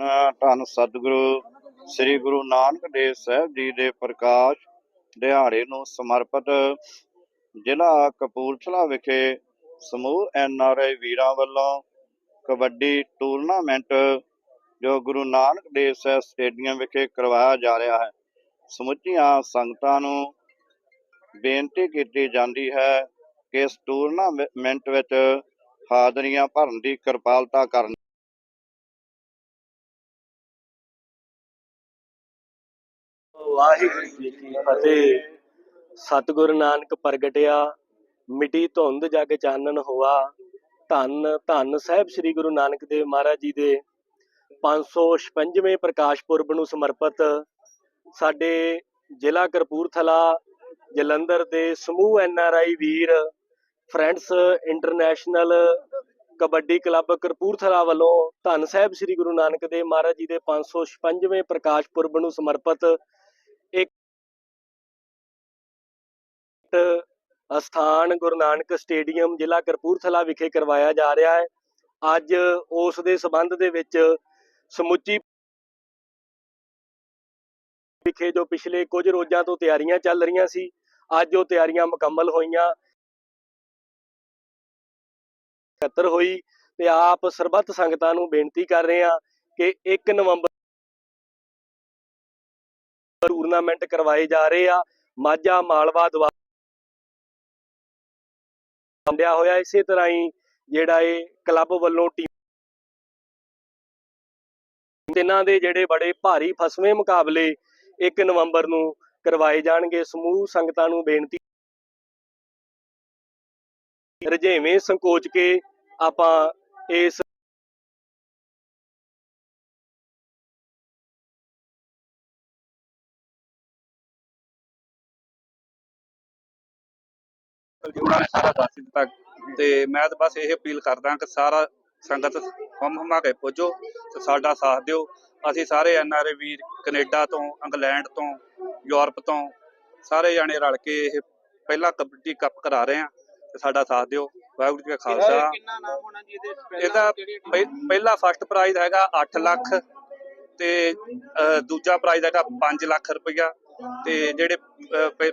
ਧੰਨ ਸਤਿਗੁਰੂ, ਸ੍ਰੀ ਗੁਰੂ ਨਾਨਕ ਦੇਵ ਸਾਹਿਬ ਜੀ ਦੇ ਪ੍ਰਕਾਸ਼ ਦਿਹਾੜੇ ਨੂੰ ਸਮਰਪਿਤ ਜ਼ਿਲ੍ਹਾ ਕਪੂਰਥਲਾ ਵਿਖੇ ਸਮੂਹ ਐਨ ਵੀਰਾਂ ਵੱਲੋਂ ਕਬੱਡੀ ਟੂਰਨਾਮੈਂਟ ਜੋ ਗੁਰੂ ਨਾਨਕ ਦੇਵ ਸਾਹਿਬ ਸਟੇਡੀਅਮ ਵਿਖੇ ਕਰਵਾਇਆ ਜਾ ਰਿਹਾ ਹੈ। ਸਮੁੱਚੀਆਂ ਸੰਗਤਾਂ ਨੂੰ ਬੇਨਤੀ ਕੀਤੀ ਜਾਂਦੀ ਹੈ ਕਿ ਇਸ ਟੂਰਨਾਮੈਂਟ ਵਿੱਚ ਹਾਜ਼ਰੀਆਂ ਭਰਨ ਦੀ ਕਿਰਪਾਲਤਾ ਕਰਨ। ਵਾਹਿਗੁਰੂ ਜੀ ਕੀ ਫਤਿਹ। ਸਤਿਗੁਰੂ ਨਾਨਕ ਪ੍ਰਗਟਿਆ, ਮਿਟੀ ਧੁੰਦ ਜਗ ਚਾਨਣ ਹੋਆ। ਧੰਨ ਧੰਨ ਸਾਹਿਬ ਸ੍ਰੀ ਗੁਰੂ ਨਾਨਕ ਦੇਵ ਮਹਾਰਾਜ ਜੀ ਦੇ 556ਵੇਂ ਪ੍ਰਕਾਸ਼ ਪੁਰਬ ਨੂੰ ਸਮਰਪਿਤ ਸਾਡੇ ਜ਼ਿਲ੍ਹਾ ਕਰਪੂਰਥਲਾ ਜਲੰਧਰ ਦੇ ਸਮੂਹ N R I Veer, friends international kabaddi club Kapurthala ਵੱਲੋਂ ਧੰਨ ਸਾਹਿਬ ਸ੍ਰੀ ਗੁਰੂ ਨਾਨਕ ਦੇਵ ਮਹਾਰਾਜ ਜੀ ਦੇ 556ਵੇਂ ਪ੍ਰਕਾਸ਼ ਪੁਰਬ ਨੂੰ ਸਮਰਪਿਤ ਅਸਥਾਨ ਗੁਰੂ ਨਾਨਕ ਸਟੇਡੀਅਮ ਜ਼ਿਲ੍ਹਾ ਕਰਪੂਰਥਲਾ ਵਿਖੇ ਕਰਵਾਇਆ ਜਾ ਰਿਹਾ ਹੈ। ਅੱਜ ਉਸ ਦੇ ਸਬੰਧ ਦੇ ਵਿੱਚ ਸਮੁੱਚੀ ਵਿਖੇ ਜੋ ਪਿਛਲੇ ਕੁਝ ਰੋਜ਼ਾਂ ਤੋਂ ਤਿਆਰੀਆਂ ਚੱਲ ਰਹੀਆਂ ਸੀ, ਅੱਜ ਉਹ ਤਿਆਰੀਆਂ ਮੁਕੰਮਲ ਹੋਈਆਂ। ਇਕੱਤਰ ਹੋਈ ਤੇ ਆਪ ਸਰਬੱਤ ਸੰਗਤਾਂ ਨੂੰ ਬੇਨਤੀ ਕਰ ਰਹੇ ਹਾਂ ਕਿ 1 ਨਵੰਬਰ ਟੂਰਨਾਮੈਂਟ ਕਰਵਾਏ ਜਾ ਰਹੇ ਆ। ਮਾਝਾ, ਮਾਲਵਾ, ਦੁਆਬਾ ਵੰਡਿਆ ਹੋਇਆ ਇਸੇ ਤਰ੍ਹਾਂ ਹੀ ਜਿਹੜਾ ਇਹ ਕਲੱਬ ਵੱਲੋਂ ਟੀਮ ਤਿੰਨਾਂ ਦੇ ਜਿਹੜੇ ਬੜੇ ਭਾਰੀ ਫਸਵੇਂ ਮੁਕਾਬਲੇ 1 ਨਵੰਬਰ ਨੂੰ ਕਰਵਾਏ ਜਾਣਗੇ। ਸਮੂਹ ਸੰਗਤਾਂ ਨੂੰ ਬੇਨਤੀ ਰਜੇਵੇਂ ਸੰਕੋਚ ਕੇ ਆਪਾਂ ਇਸ ਉਹਨਾਂ ਨੇ ਸਾਰਾ ਦੱਸ ਹੀ ਦਿੱਤਾ ਤੇ ਮੈਂ ਤਾਂ ਬਸ ਇਹ ਅਪੀਲ ਕਰਦਾ ਕਿ ਸਾਰਾ ਸੰਗਤ ਹਮ ਹਮਾ ਕੇ ਪੁੱਜੋ ਤੇ ਸਾਡਾ ਸਾਥ ਦਿਓ। ਅਸੀਂ ਸਾਰੇ ਐਨ ਆਰ ਵੀਰ ਕੈਨੇਡਾ ਤੋਂ ਇੰਗਲੈਂਡ ਤੋਂ ਯੂਰਪ ਤੋਂ ਸਾਰੇ ਜਾਣੇ ਰਲ ਕੇ ਇਹ ਪਹਿਲਾ ਕਬੱਡੀ ਕੱਪ ਕਰਾ ਰਹੇ ਆ ਤੇ ਸਾਡਾ ਸਾਥ ਦਿਓ। ਵਾਹਿਗੁਰੂ ਜੀ ਕਾ ਖਾਲਸਾ। ਕਿੰਨਾ ਨਾਮ ਹੋਣਾ ਜੀ? ਇਹਦੇ ਪਹਿਲਾ ਫਸਟ ਪ੍ਰਾਈਜ਼ ਹੈਗਾ 8 ਲੱਖ ਤੇ ਦੂਜਾ ਪ੍ਰਾਈਜ਼ ਹੈਗਾ 5 ਲੱਖ ਰੁਪਇਆ ਤੇ ਜਿਹੜੇ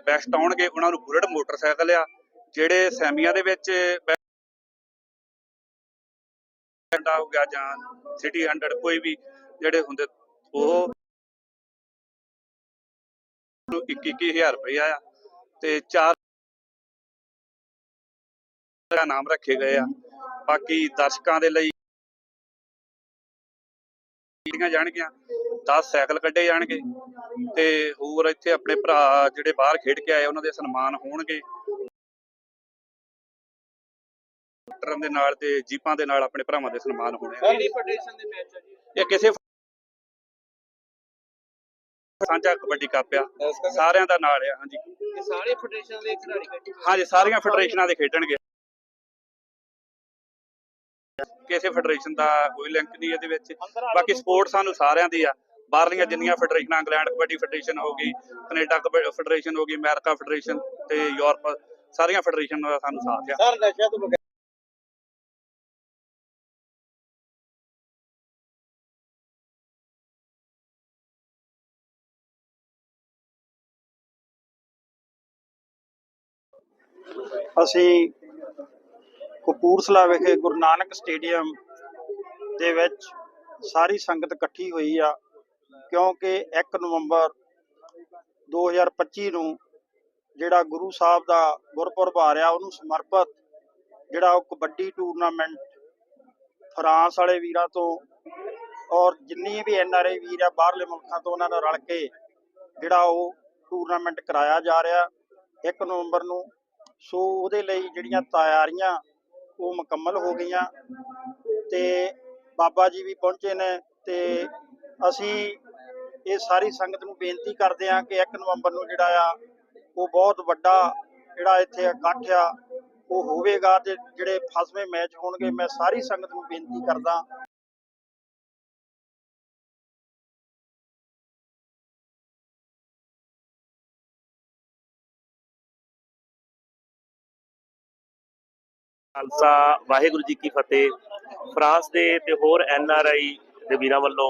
ਬੈਸਟ ਆਉਣਗੇ ਉਹਨਾਂ ਨੂੰ ਬੁਲਟ ਮੋਟਰਸਾਈਕਲ ਆ। ਜਿਹੜੇ ਸੈਮੀਆਂ ਦੇ ਵਿੱਚ ਬੈਸਟ ਹੋ ਗਿਆ ਜਾਂ ਸਿਟੀ 100 ਕੋਈ ਵੀ ਜਿਹੜੇ ਹੁੰਦੇ, ਉਹ 21000 ਰੁਪਇਆ ਆ ਤੇ ਚਾਰ ਦਾ ਨਾਮ ਰੱਖੇ ਗਏ ਆ। ਬਾਕੀ ਦਰਸ਼ਕਾਂ ਦੇ ਲਈ ਕੀਤੀਆਂ ਜਾਣਗੀਆਂ 10 ਸਾਈਕਲ ਕੱਢੇ ਜਾਣਗੇ ਤੇ ਹੋਰ ਇੱਥੇ ਆਪਣੇ ਭਰਾ ਜਿਹੜੇ ਬਾਹਰ ਖੇਡ ਕੇ ਆਏ, ਉਹਨਾਂ ਦੇ ਸਨਮਾਨ ਹੋਣਗੇ। ਟਰਮ ਦੇ ਨਾਲ ਤੇ ਜੀਪਾਂ ਦੇ ਨਾਲ ਆਪਣੇ ਭਰਾਵਾਂ ਦੇ ਸਨਮਾਨ ਹੋਣੇ ਆ। ਕਿਹੜੀ ਫੈਡਰੇਸ਼ਨ ਦੇ ਮੈਚ ਆ ਜੀ? ਇਹ ਕਿਸੇ ਸਾਂਝਾ ਕਬੱਡੀ ਕੱਪ ਆ। ਸਾਰਿਆਂ ਦਾ ਨਾਲ ਆ ਹਾਂਜੀ। ਇਹ ਸਾਰੇ ਫੈਡਰੇਸ਼ਨ ਦੇ ਖਿਡਾਰੀ ਹਾਂਜੀ ਸਾਰੀਆਂ ਫੈਡਰੇਸ਼ਨਾਂ ਦੇ ਖੇਡਣਗੇ। ਕਿਸੇ ਫੈਡਰੇਸ਼ਨ ਦਾ ਕੋਈ ਲਿੰਕ ਨਹੀਂ ਇਹਦੇ ਵਿੱਚ। ਬਾਕੀ ਸਪੋਰਟ ਸਾਨੂੰ ਸਾਰਿਆਂ ਦੀ ਆ। ਬਾਹਰਲੀਆਂ ਜਿੰਨੀਆਂ ਫੈਡਰੇਸ਼ਨਾਂ ਇੰਗਲੈਂਡ ਕਬੱਡੀ ਫੈਡਰੇਸ਼ਨ ਹੋ ਗਈ ਕੈਨੇਡਾ ਕਬੱਡੀ ਫੈਡਰੇਸ਼ਨ ਹੋ ਗਈ ਅਮਰੀਕਾ ਫੈਡਰੇਸ਼ਨ ਤੇ ਯੂਰਪ ਸਾਰੀਆਂ ਫੈਡਰੇਸ਼ਨਾਂ ਦਾ ਸਾਨੂੰ ਸਾਥ ਆ। ਸਰ ਨਸ਼ਾ ਤੋਂ ਅਸੀਂ ਕਪੂਰਥਲਾ ਵਿਖੇ ਗੁਰੂ ਨਾਨਕ ਸਟੇਡੀਅਮ ਦੇ ਵਿੱਚ ਸਾਰੀ ਸੰਗਤ ਇਕੱਠੀ ਹੋਈ ਆ, ਕਿਉਂਕਿ 1 ਨਵੰਬਰ 2025 ਨੂੰ ਜਿਹੜਾ ਗੁਰੂ ਸਾਹਿਬ ਦਾ ਗੁਰਪੁਰਬ ਆ ਰਿਹਾ ਉਹਨੂੰ ਸਮਰਪਿਤ ਜਿਹੜਾ ਉਹ ਕਬੱਡੀ ਟੂਰਨਾਮੈਂਟ ਫਰਾਂਸ ਵਾਲੇ ਵੀਰਾਂ ਤੋਂ ਔਰ ਜਿੰਨੀ ਵੀ ਐਨ ਆਰ ਆਈ ਵੀਰ ਆ, ਬਾਹਰਲੇ ਮੁਲਕਾਂ ਤੋਂ ਉਹਨਾਂ ਨਾਲ ਰਲ ਕੇ ਜਿਹੜਾ ਉਹ ਟੂਰਨਾਮੈਂਟ ਕਰਾਇਆ ਜਾ ਰਿਹਾ। 1 ਨਵੰਬਰ ਨੂੰ ਸੋ ਉਹਦੇ ਲਈ ਜਿਹੜੀਆਂ ਤਿਆਰੀਆਂ ਉਹ ਮੁਕੰਮਲ ਹੋ ਗਈਆਂ ਤੇ ਬਾਬਾ ਜੀ ਵੀ ਪਹੁੰਚੇ ਨੇ ਤੇ ਅਸੀਂ ਇਹ ਸਾਰੀ ਸੰਗਤ ਨੂੰ ਬੇਨਤੀ ਕਰਦੇ ਹਾਂ ਕਿ 1 ਨਵੰਬਰ ਨੂੰ ਜਿਹੜਾ ਆ, ਉਹ ਬਹੁਤ ਵੱਡਾ ਜਿਹੜਾ ਇੱਥੇ ਇਕੱਠ ਆ, ਉਹ ਹੋਵੇਗਾ ਤੇ ਜਿਹੜੇ ਫਸਵੇਂ ਮੈਚ ਹੋਣਗੇ, ਮੈਂ ਸਾਰੀ ਸੰਗਤ ਨੂੰ ਬੇਨਤੀ ਕਰਦਾ। ਖਾਲਸਾ, ਵਾਹਿਗੁਰੂ ਜੀ ਕੀ ਫਤਿਹ। ਫਰਾਂਸ ਦੇ ਤੇ ਹੋਰ ਐਨ ਆਰ ਆਈ ਦੇ ਵੀਰਾਂ ਵੱਲੋਂ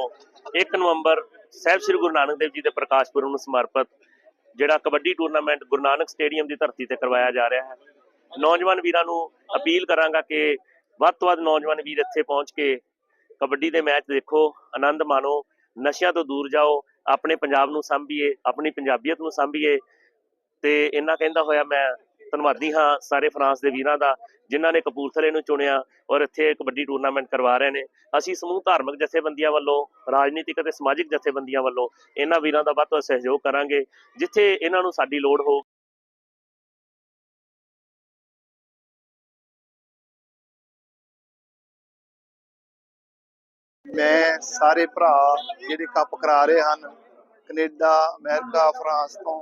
1 ਨਵੰਬਰ ਸਾਹਿਬ ਸ੍ਰੀ ਗੁਰੂ ਨਾਨਕ ਦੇਵ ਜੀ ਦੇ ਪ੍ਰਕਾਸ਼ ਪੁਰਬ ਨੂੰ ਸਮਰਪਿਤ ਜਿਹੜਾ ਕਬੱਡੀ ਟੂਰਨਾਮੈਂਟ ਗੁਰੂ ਨਾਨਕ ਸਟੇਡੀਅਮ ਦੀ ਧਰਤੀ ਤੇ ਕਰਵਾਇਆ ਜਾ ਰਿਹਾ ਹੈ। ਨੌਜਵਾਨ ਵੀਰਾਂ ਨੂੰ ਅਪੀਲ ਕਰਾਂਗਾ ਕਿ ਵੱਧ ਤੋਂ ਵੱਧ ਨੌਜਵਾਨ ਵੀਰ ਇੱਥੇ ਪਹੁੰਚ ਕੇ ਕਬੱਡੀ ਦੇ ਮੈਚ ਦੇਖੋ, ਆਨੰਦ ਮਾਣੋ, ਨਸ਼ਿਆਂ ਤੋਂ ਦੂਰ ਜਾਓ, ਆਪਣੇ ਪੰਜਾਬ ਨੂੰ ਸੰਭੀਏ, ਆਪਣੀ ਪੰਜਾਬੀਅਤ ਨੂੰ ਸੰਭੀਏ। ਤੇ ਇਹਨਾਂ ਕਹਿੰਦਾ ਹੋਇਆ ਮੈਂ ਧੰਨਵਾਦੀ ਹਾਂ ਸਾਰੇ ਫਰਾਂਸ ਦੇ ਵੀਰਾਂ ਦਾ, ਜਿਨ੍ਹਾਂ ਨੇ ਕਪੂਰਥਲੇ ਨੂੰ ਚੁਣਿਆ ਔਰ ਇੱਥੇ ਕਬੱਡੀ ਟੂਰਨਾਮੈਂਟ ਕਰਵਾ ਰਹੇ ਨੇ। ਅਸੀਂ ਸਮੂਹ ਧਾਰਮਿਕ ਜਥੇਬੰਦੀਆਂ ਵੱਲੋਂ, ਰਾਜਨੀਤਿਕ ਅਤੇ ਸਮਾਜਿਕ ਜਥੇਬੰਦੀਆਂ ਵੱਲੋਂ ਇਹਨਾਂ ਵੀਰਾਂ ਦਾ ਵੱਧ ਤੋਂ ਸਹਿਯੋਗ ਕਰਾਂਗੇ, ਜਿੱਥੇ ਇਹਨਾਂ ਨੂੰ ਸਾਡੀ ਲੋੜ ਹੋ ਮੈਂ ਸਾਰੇ ਭਰਾ ਜਿਹੜੇ ਕੱਪ ਕਰਾ ਰਹੇ ਹਨ, ਕੈਨੇਡਾ, ਅਮਰੀਕਾ, ਫਰਾਂਸ ਤੋਂ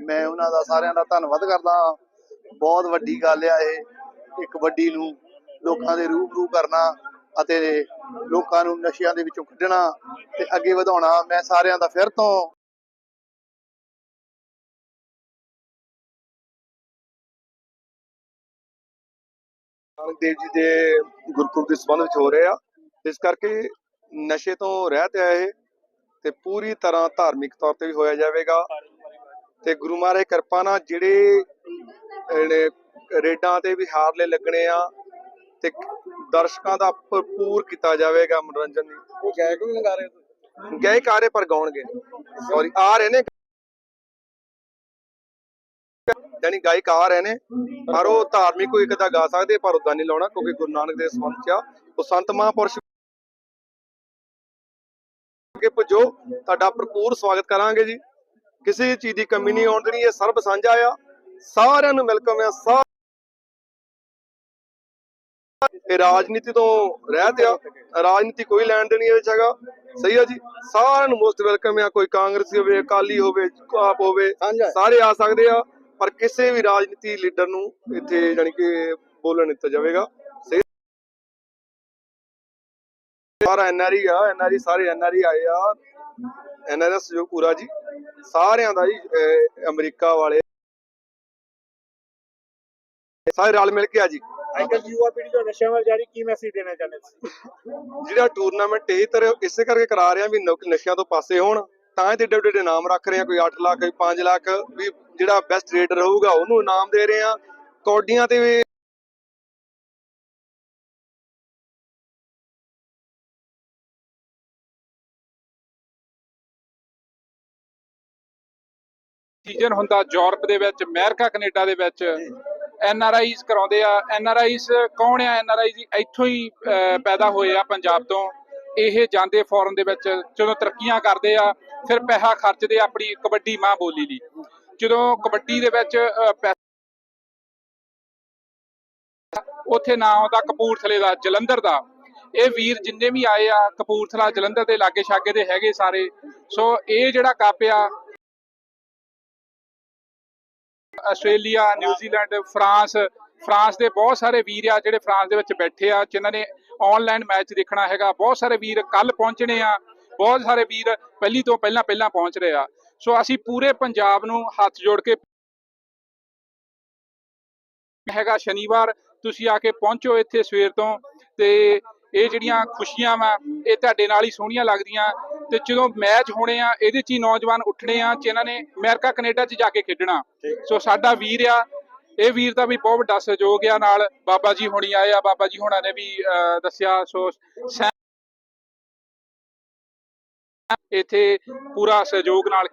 ਮੈਂ ਉਹਨਾਂ ਦਾ ਸਾਰਿਆਂ ਦਾ ਧੰਨਵਾਦ ਕਰਦਾ ਹਾਂ। ਬਹੁਤ ਵੱਡੀ ਗੱਲ ਆ ਇਹ, ਇੱਕ ਵੱਡੀ ਨੂੰ ਲੋਕਾਂ ਦੇ ਰੂਬਰੂ ਕਰਨਾ ਅਤੇ ਲੋਕਾਂ ਨੂੰ ਨਸ਼ਿਆਂ ਦੇ ਵਿੱਚੋਂ ਕੱਢਣਾ ਤੇ ਅੱਗੇ ਵਧਾਉਣਾ, ਮੈਂ ਸਾਰਿਆਂ ਦਾ ਫਿਰ ਤੋਂ ਨਾਨਕ ਦੇਵ ਜੀ ਦੇ ਗੁਰਪੁਰਬ ਦੇ ਸੰਬੰਧ ਵਿੱਚ ਹੋ ਰਹੇ ਆ। ਇਸ ਕਰਕੇ ਨਸ਼ੇ ਤੋਂ ਰਹਿਤ ਹੈ ਇਹ ਤੇ ਪੂਰੀ ਤਰ੍ਹਾਂ ਧਾਰਮਿਕ ਤੌਰ ਤੇ ਵੀ ਹੋਇਆ ਜਾਵੇਗਾ। ਤੇ ਗੁਰੂ ਮਹਾਰਾਜ ਦੀ ਕਿਰਪਾ ਨਾਲ ਜਿਹੜੇ ਰੇਡਾਂ ਤੇ ਵੀ ਹਾਰਲੇ ਲੱਗਣੇ ਆ ਤੇ ਦਰਸ਼ਕਾਂ ਦਾ ਭਰਪੂਰ ਕੀਤਾ ਜਾਵੇਗਾ ਮਨੋਰੰਜਨ ਲਈ। ਗਾਇਕ ਵੀ ਲਗਾ ਰਹੇ ਗਾਇਕ ਆ ਰਹੇ ਪਰ ਗਾਉਣਗੇ ਸੌਰੀ ਆ ਰਹੇ ਨੇ। ਯਾਨੀ ਗਾਇਕ ਆ ਰਹੇ ਨੇ ਪਰ ਉਹ ਧਾਰਮਿਕ ਕੋਈ ਇੱਕ ਦਾ ਗਾ ਸਕਦੇ ਪਰ ਉਦਾਂ ਨਹੀਂ ਲਾਉਣਾ ਕਿਉਂਕਿ ਗੁਰੂ ਨਾਨਕ ਦੇ ਸੰਬੰਧ ਚ ਆ। ਉਹ ਸੰਤ ਮਹਾਂਪੁਰਸ਼ ਅੱਗੇ ਪੁੱਜੋ ਤੁਹਾਡਾ ਭਰਪੂਰ ਸਵਾਗਤ ਕਰਾਂਗੇ ਜੀ। ਕਿਸੇ ਚੀਜ਼ ਦੀ ਕਮੀ ਨਹੀਂ ਆਉਣ ਦੇਣੀ ਇਹ ਸਰਬ ਸਾਂਝਾ ਆ। ਸਾਰਿਆਂ ਨੂੰ ਵੈਲਕਮ ਆ ਸਾ ਇਹ ਰਾਜਨੀਤੀ ਤੋਂ ਰਹਿਤ ਆ। ਰਾਜਨੀਤੀ ਕੋਈ ਲੈਣ ਦੇਣੀ ਇਹਦੇ ਚ ਹੈਗਾ। ਸਹੀ ਆ ਜੀ। ਸਾਰਿਆਂ ਨੂੰ ਮੋਸਟ ਵੈਲਕਮ ਆ। ਕੋਈ ਕਾਂਗਰਸੀ ਹੋਵੇ ਅਕਾਲੀ ਹੋਵੇ ਆਪ ਹੋਵੇ ਸਾਰੇ ਆ ਸਕਦੇ ਆ। ਪਰ ਕਿਸੇ ਵੀ ਰਾਜਨੀਤੀ ਲੀਡਰ ਨੂੰ ਇੱਥੇ ਜਾਣੀ ਕਿ ਬੋਲਣ ਦਿੱਤਾ ਜਾਵੇਗਾ। ਸਹੀ ਸਾਰਾ ਐਨਆਰਈ ਆ। ਐਨਆਰਈ ਸਾਰੇ ਐਨਆਰਈ ਆਏ ਆ। ਐਨਆਰਈ ਦਾ ਸਹਿਯੋਗ ਪੂਰਾ ਜੀ ਸਾਰਿਆਂ ਦਾ ਜੀ ਅਮਰੀਕਾ ਵਾਲੇ ਸਾਰੇ ਰਲ ਮਿਲ ਕੇ ਆ ਜੀ। ਅੰਕਲ ਯੂਵਾ ਪੀੜ੍ਹੀ ਨੂੰ ਨਸ਼ਿਆਂ ਵੱਲ ਜਾਰੀ ਕੀ ਮੈਸੇਜ ਦੇਣਾ ਚਾਹੁੰਦੇ ਤੁਸੀਂ? ਜਿਹੜਾ ਟੂਰਨਾਮੈਂਟ ਇਹ ਤਰ੍ਹਾਂ ਇਸੇ ਕਰਕੇ ਕਰਾ ਰਹੇ ਆ ਵੀ ਨਸ਼ਿਆਂ ਤੋਂ ਪਾਸੇ ਹੋਣ ਤਾਂ ਇਹ ਤੇ ਏਡੇ ਏਡੇ ਨਾਮ ਰੱਖ ਰਹੇ ਆ ਕੋਈ 8 ਲੱਖ ਕੋਈ 5 ਲੱਖ ਵੀ ਜਿਹੜਾ ਬੈਸਟ ਰੇਡਰ ਹੋਊਗਾ ਉਹਨੂੰ ਇਨਾਮ ਦੇ ਰਹੇ ਆ। ਕੌਡੀਆਂ ਤੇ ਵੀ ਸੀਜ਼ਨ ਹੁੰਦਾ ਯੂਰਪ ਦੇ ਵਿੱਚ, ਅਮਰੀਕਾ, ਕੈਨੇਡਾ ਦੇ ਵਿੱਚ। ਐਨ ਆਰ ਆਈਜ਼ ਕਰਾਉਂਦੇ ਆ। ਐਨ ਆਰ ਆਈਜ਼ ਕੌਣ ਆ? ਐਨ ਆਰ ਆਈਜ਼ ਇੱਥੋਂ ਹੀ ਪੈਦਾ ਹੋਏ ਆ ਪੰਜਾਬ ਤੋਂ। ਇਹ ਜਾਂਦੇ ਫੋਰਨ ਦੇ ਵਿੱਚ, ਜਦੋਂ ਤਰੱਕੀਆਂ ਕਰਦੇ ਆ, ਫਿਰ ਪੈਸਾ ਖਰਚਦੇ ਆਪਣੀ ਕਬੱਡੀ ਮਾਂ ਬੋਲੀ ਲਈ। ਜਦੋਂ ਕਬੱਡੀ ਦੇ ਵਿੱਚ ਪੈ- ਉੱਥੇ ਨਾਂ ਆਉਂਦਾ ਕਪੂਰਥਲੇ ਦਾ, ਜਲੰਧਰ ਦਾ। ਇਹ ਵੀਰ ਜਿੰਨੇ ਵੀ ਆਏ ਆ, ਕਪੂਰਥਲਾ, ਜਲੰਧਰ ਦੇ ਲਾਗੇ ਛਾਗੇ ਦੇ ਹੈਗੇ ਸਾਰੇ। ਸੋ ਇਹ ਜਿਹੜਾ ਕੱਪ ਆ ਆਸਟ੍ਰੇਲੀਆ ਨਿਊਜ਼ੀਲੈਂਡ ਫਰਾਂਸ ਫਰਾਂਸ ਦੇ ਬਹੁਤ ਸਾਰੇ ਵੀਰ ਆ ਜਿਹੜੇ ਫਰਾਂਸ ਦੇ ਵਿੱਚ ਬੈਠੇ ਆ, ਜਿਨ੍ਹਾਂ ਨੇ ਆਨਲਾਈਨ ਮੈਚ ਦੇਖਣਾ ਹੈਗਾ। ਬਹੁਤ ਸਾਰੇ ਵੀਰ ਕੱਲ ਪਹੁੰਚਣੇ ਆ। ਬਹੁਤ ਸਾਰੇ ਵੀਰ ਪਹਿਲੀ ਤੋਂ ਪਹਿਲਾਂ ਪਹਿਲਾਂ ਪਹੁੰਚ ਰਹੇ ਆ। ਸੋ ਅਸੀਂ ਪੂਰੇ ਪੰਜਾਬ ਨੂੰ ਹੱਥ ਜੋੜ ਕੇ ਹੈਗਾ ਸ਼ਨੀਵਾਰ, ਤੁਸੀਂ ਆ ਕੇ ਪਹੁੰਚੋ ਇੱਥੇ ਸਵੇਰ ਤੋਂ ਤੇ ਇਹ ਜਿਹੜੀਆਂ ਖੁਸ਼ੀਆਂ ਵਾ ਇਹ ਤੁਹਾਡੇ ਨਾਲ ਹੀ ਸੋਹਣੀਆਂ ਲੱਗਦੀਆਂ। ਤੇ ਜਦੋਂ ਮੈਚ ਹੋਣੇ ਆ ਇਹਦੇ 'ਚ ਹੀ ਨੌਜਵਾਨ ਉੱਠਣੇ ਆ ਚ ਇਹਨਾਂ ਨੇ ਅਮਰੀਕਾ ਕੈਨੇਡਾ 'ਚ ਜਾ ਕੇ ਖੇਡਣਾ। ਸੋ ਸਾਡਾ ਵੀਰ ਆ ਇਹ ਵੀਰ ਦਾ ਵੀ ਬਹੁਤ ਵੱਡਾ ਸਹਿਯੋਗ ਆ ਨਾਲ। ਬਾਬਾ ਜੀ ਹੁਣੀ ਆਏ ਆ ਬਾਬਾ ਜੀ ਹੁਣਾਂ ਨੇ ਵੀ ਅਹ, ਦੱਸਿਆ। ਸੋ ਇੱਥੇ ਪੂਰਾ ਸਹਿਯੋਗ ਨਾਲ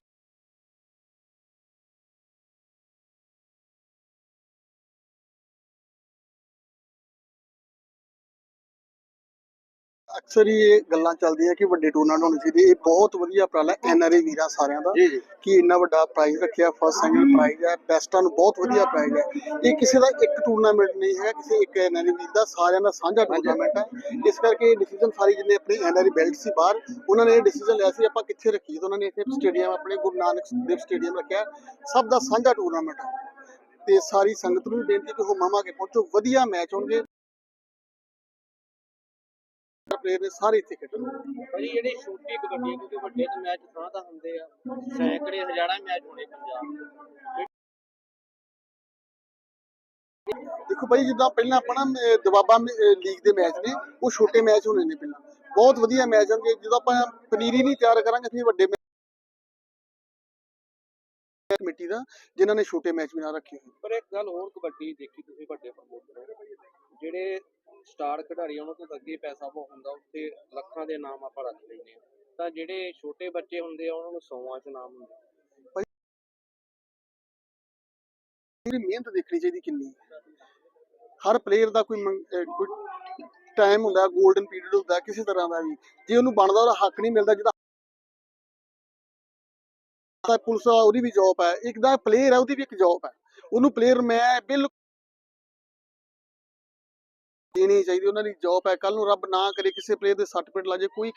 ਅਕਸਰ ਹੀ ਇਹ ਗੱਲਾਂ ਚੱਲਦੀਆਂ ਕਿ ਵੱਡੇ ਟੂਰਨਾਮੈਂਟ ਹੋਣੇ ਚਾਹੀਦੇ ਇਹ ਬਹੁਤ ਵਧੀਆ ਉਪਰਾਲਾ ਐਨਆਰਏ ਵੀਰਾਂ ਸਾਰਿਆਂ ਦਾ ਕਿ ਇੰਨਾ ਵੱਡਾ ਪ੍ਰਾਈਜ਼ ਰੱਖਿਆ ਫਸਟ ਸੈਕਿੰਡ ਪ੍ਰਾਈਜ਼ ਹੈ ਬੈਸਟਾਂ ਨੂੰ ਬਹੁਤ ਵਧੀਆ ਪ੍ਰਾਈਜ਼ ਹੈ। ਇਹ ਕਿਸੇ ਦਾ ਇੱਕ ਟੂਰਨਾਮੈਂਟ ਨਹੀਂ ਹੈ ਕਿਸੇ ਇੱਕ ਐਨਆਰਏ ਵੀਰ ਦਾ ਸਾਰਿਆਂ ਦਾ ਸਾਂਝਾ ਟੂਰਨਾਮੈਂਟ ਹੈ। ਇਸ ਕਰਕੇ ਡਿਸੀਜਨ ਸਾਰੀ ਜਿੰਨੇ ਆਪਣੇ ਐਨਆਰਏ ਬੈਲਟ ਸੀ ਬਾਹਰ ਉਹਨਾਂ ਨੇ ਇਹ ਡਿਸੀਜਨ ਲਿਆ ਸੀ ਆਪਾਂ ਕਿੱਥੇ ਰੱਖੀਏ ਤਾਂ ਉਹਨਾਂ ਨੇ ਇੱਥੇ ਸਟੇਡੀਅਮ ਆਪਣੇ ਗੁਰੂ ਨਾਨਕ ਦੇਵ ਸਟੇਡੀਅਮ ਰੱਖਿਆ। ਸਭ ਦਾ ਸਾਂਝਾ ਟੂਰਨਾਮੈਂਟ ਹੈ। ਤੇ ਸਾਰੀ ਸੰਗਤ ਨੂੰ ਵੀ ਬੇਨਤੀ ਕਿ ਉਹ ਮਾਮਾ ਕੇ ਪਹੁੰਚੋ ਵਧੀਆ ਮੈਚ ਹੋਣਗੇ। ਪਲੇਅਰ ਨੇ ਸਾਰੇ ਇੱਥੇ ਖੇਡਣ ਭਾਜੀ ਜਿਹੜੀ ਛੋਟੀ ਕਬੱਡੀ ਹੈ ਕਿਉਂਕਿ ਵੱਡੇ ਤੇ ਮੈਚ ਥਾਂ ਤਾਂ ਹੁੰਦੇ ਆ ਸੈਂਕੜੇ ਹਜ਼ਾਰਾਂ ਮੈਚ ਹੋਣੇ ਪੰਜਾਬ ਦੇਖੋ ਭਾਈ ਜਿੱਦਾਂ ਪਹਿਲਾਂ ਆਪਾਂ ਨਾ ਅਹ ਮ- ਅਹ ਲੀਗ ਦੇ ਮੈਚ ਨੇ ਉਹ ਛੋਟੇ ਮੈਚ ਹੋਣੇ ਨੇ ਪਹਿਲਾਂ। ਬਹੁਤ ਵਧੀਆ ਮੈਚ ਹੋਣਗੇ ਜਦੋਂ ਆਪਾਂ ਪਨੀਰੀ ਨਹੀਂ ਤਿਆਰ ਕਰਾਂਗੇ ਫਿਰ ਵੱਡੇ ਕਮੇਟੀ ਦਾ ਜਿਨ੍ਹਾਂ ਨੇ ਛੋਟੇ ਮੈਚ ਵੀ ਨਾ ਰੱਖੇ ਹੋਏ ਪਰ ਇੱਕ ਗੱਲ ਹੋਰ ਕਬੱਡੀ ਦੇਖੀ ਤੁਸੀਂ ਵੱਡੇ ਪ੍ਰਮੋਟਰ ਜਿਹੜੇ ਸਟਾਰ ਖਿਡਾਰੀ ਉਹਨਾਂ ਤੋਂ ਅੱਗੇ ਪੈਸਾ ਬਹੁਤ ਹੁੰਦਾ ਉੱਤੇ ਲੱਖਾਂ ਦੇ ਨਾਮ ਆਪਾਂ ਰੱਖ ਲੈਂਦੇ ਆ ਤਾਂ ਜਿਹੜੇ ਛੋਟੇ ਬੱਚੇ ਹੁੰਦੇ ਆ, ਉਹਨਾਂ ਨੂੰ ਸੌਆਂ ਚ ਨਾਮ ਹੁੰਦਾ। ਇਹਦੀ ਮਿਹਨਤ ਦੇਖਣੀ ਚਾਹੀਦੀ ਕਿੰਨੀ? ਹਰ ਪਲੇਅਰ ਦਾ ਕੋਈ ਕੋਈ ਟਾਈਮ ਹੁੰਦਾ 골ਡਨ ਪੀਰੀਅਡ ਹੁੰਦਾ, ਕਿਸੇ ਤਰ੍ਹਾਂ ਦਾ ਵੀ। ਜੇ ਉਹਨੂੰ ਬਣਦਾ, ਉਹਦਾ ਹੱਕ ਨਹੀਂ ਮਿਲਦਾ, ਜਿਹਦਾ ਪੁਲਿਸ ਉਹਦੀ ਵੀ ਜੌਬ ਹੈ। ਇੱਕ ਦਾ ਪਲੇਅਰ ਹੈ ਉਹਦੀ ਵੀ ਇੱਕ ਜੌਬ ਹੈ। ਉਹਨੂੰ ਪਲੇਅਰ ਮੈਂ ਬਿਲਕੁਲ ਦੇਣੀ ਚਾਹੀਦੀ, ਉਹਨਾਂ ਦੀ ਜੌਬ ਹੈ ਕੱਲ ਨੂੰ ਰੱਬ ਨਾ ਕਰੇ ਕਿਸੇ ਪਲੇਅਰ ਦੇ ਸੱਟ ਪਿੱਟ ਲੱਜੇ ਕੋਈ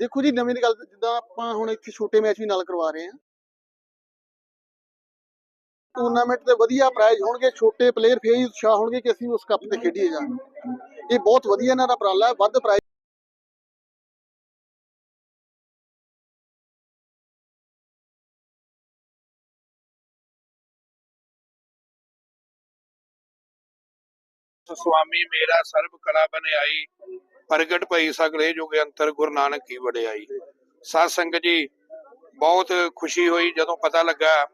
ਦੇਖੋ ਜੀ, ਨਵੀਂ ਦੀ ਗੱਲ ਜਿੱਦਾਂ ਆਪਾਂ ਹੁਣ ਇੱਥੇ ਛੋਟੇ ਮੈਚ ਵੀ ਨਾਲ ਕਰਵਾ ਰਹੇ ਹਾਂ। ਟੂਰਨਾਮੈਂਟ ਤੇ ਵਧੀਆ ਪ੍ਰਾਈਜ਼ ਹੋਣਗੇ, ਛੋਟੇ ਪਲੇਅਰ ਫੇਰ ਹੀ ਉਤਸ਼ਾਹ ਹੋਣਗੇ ਕਿ ਅਸੀਂ ਉਸ ਕੱਪ ਤੇ ਖੇਡੀਏ ਜਾਣ ਇਹ ਬਹੁਤ ਵਧੀਆ ਇਹਨਾਂ ਦਾ ਉਪਰਾਲਾ ਹੈ, ਵੱਧ ਪ੍ਰਾਈਜ਼ ਸੁਆਮੀ ਮੇਰਾ ਸਰਬ ਕਲਾ ਬਨਿਆਈ ਪ੍ਰਗਟ ਭਈ ਸਗਲੇ ਜੁਗ ਅੰਤਰ ਗੁਰੂ ਨਾਨਕ ਕੀ ਵਡਿਆਈ ਸਾਧ ਸੰਗਤ ਜੀ, ਬਹੁਤ ਖੁਸ਼ੀ ਹੋਈ ਜਦੋਂ ਪਤਾ ਲੱਗਾ,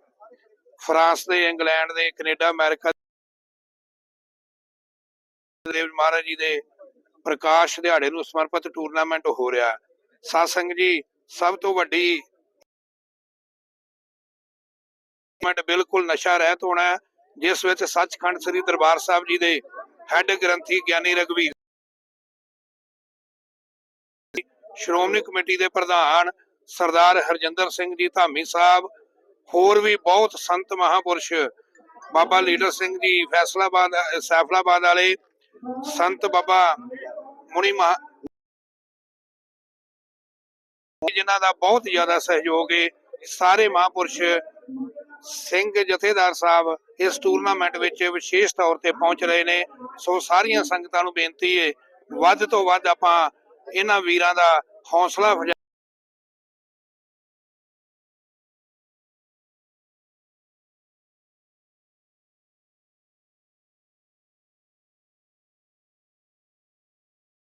ਫਰਾਂਸ ਦੇ, ਇੰਗਲੈਂਡ ਦੇ, ਕੈਨੇਡਾ, ਅਮਰੀਕਾ ਦੇਵ ਮਹਾਰਾਜ ਜੀ ਦੇ ਪ੍ਰਕਾਸ਼ ਦਿਹਾੜੇ ਨੂੰ ਸਮਰਪਿਤ ਟੂਰਨਾਮੈਂਟ ਹੋ ਰਿਹਾ ਹੈ। ਸਾਧ ਸੰਗਤ ਜੀ, ਸਭ ਤੋਂ ਵੱਡੀ ਬਿਲਕੁਲ ਨਸ਼ਾ ਰਹਿਤ ਹੋਣਾ ਜਿਸ ਵਿੱਚ ਸੱਚਖੰਡ ਸ੍ਰੀ ਦਰਬਾਰ ਸਾਹਿਬ ਜੀ ਦੇ ਹੈੱਡ ਗ੍ਰੰਥੀ ਗਿਆਨੀ ਰਗਵੀਰ ਸ਼੍ਰੋਮਣੀ ਕਮੇਟੀ ਦੇ ਪ੍ਰਧਾਨ ਸਰਦਾਰ ਹਰਜਿੰਦਰ ਸਿੰਘ ਜੀ ਧਾਮੀ ਸਾਹਿਬ, ਹੋਰ ਵੀ ਬਹੁਤ ਸੰਤ ਮਹਾਪੁਰਸ਼, ਬਾਬਾ ਲੀਡਰ ਸਿੰਘ ਜੀ ਫੈਸਲਾਬਾਦ, ਸੈਫਲਾਬਾਦ ਵਾਲੇ, ਸੰਤ ਬਾਬਾ ਮੁਨੀ ਮਹਾ ਜਿਨ੍ਹਾਂ ਦਾ ਬਹੁਤ ਜ਼ਿਆਦਾ ਸਹਿਯੋਗ ਹੈ ਸਾਰੇ ਮਹਾਪੁਰਸ਼ ਸਿੰਘ ਜਥੇਦਾਰ ਸਾਹਿਬ ਇਸ ਟੂਰਨਾਮੈਂਟ ਵਿੱਚ ਵਿਸ਼ੇਸ਼ ਤੌਰ ਤੇ ਪਹੁੰਚ ਰਹੇ ਨੇ। ਸੋ ਸਾਰੀਆਂ ਸੰਗਤਾਂ ਨੂੰ ਬੇਨਤੀ ਹੈ ਵੱਧ ਤੋਂ ਵੱਧ ਆਪਾਂ ਇਹਨਾਂ ਵੀਰਾਂ ਦਾ ਹੌਸਲਾ ਅਫਜ਼ਾ